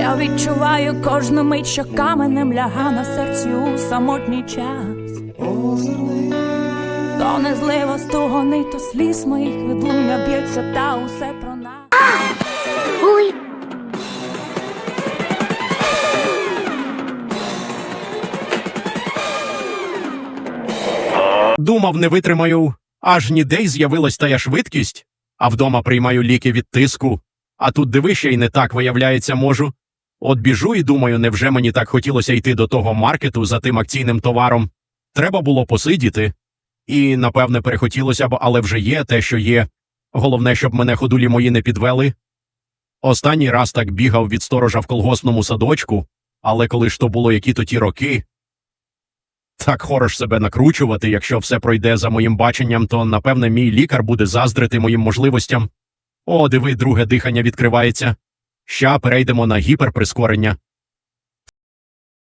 Я відчуваю кожну мить, що каменем ляга на серці у самотній час. То не злива стугони, то сліз моїх відлуння б'ється, та усе про нас. Ой, Думав, не витримаю, аж ніде й з'явилась тая швидкість, а вдома приймаю ліки від тиску. А тут диви ще й не так виявляється можу. От біжу і думаю, невже мені так хотілося йти до того маркету за тим акційним товаром. Треба було посидіти. І, напевне, перехотілося б, але вже є те, що є. Головне, щоб мене ходулі мої не підвели. Останній раз так бігав від сторожа в колгоспному садочку, але коли ж то було які то ті роки, так хорош себе накручувати, якщо все пройде за моїм баченням, то напевне мій лікар буде заздрити моїм можливостям. О, диви, друге дихання відкривається. Ща перейдемо на гіперприскорення.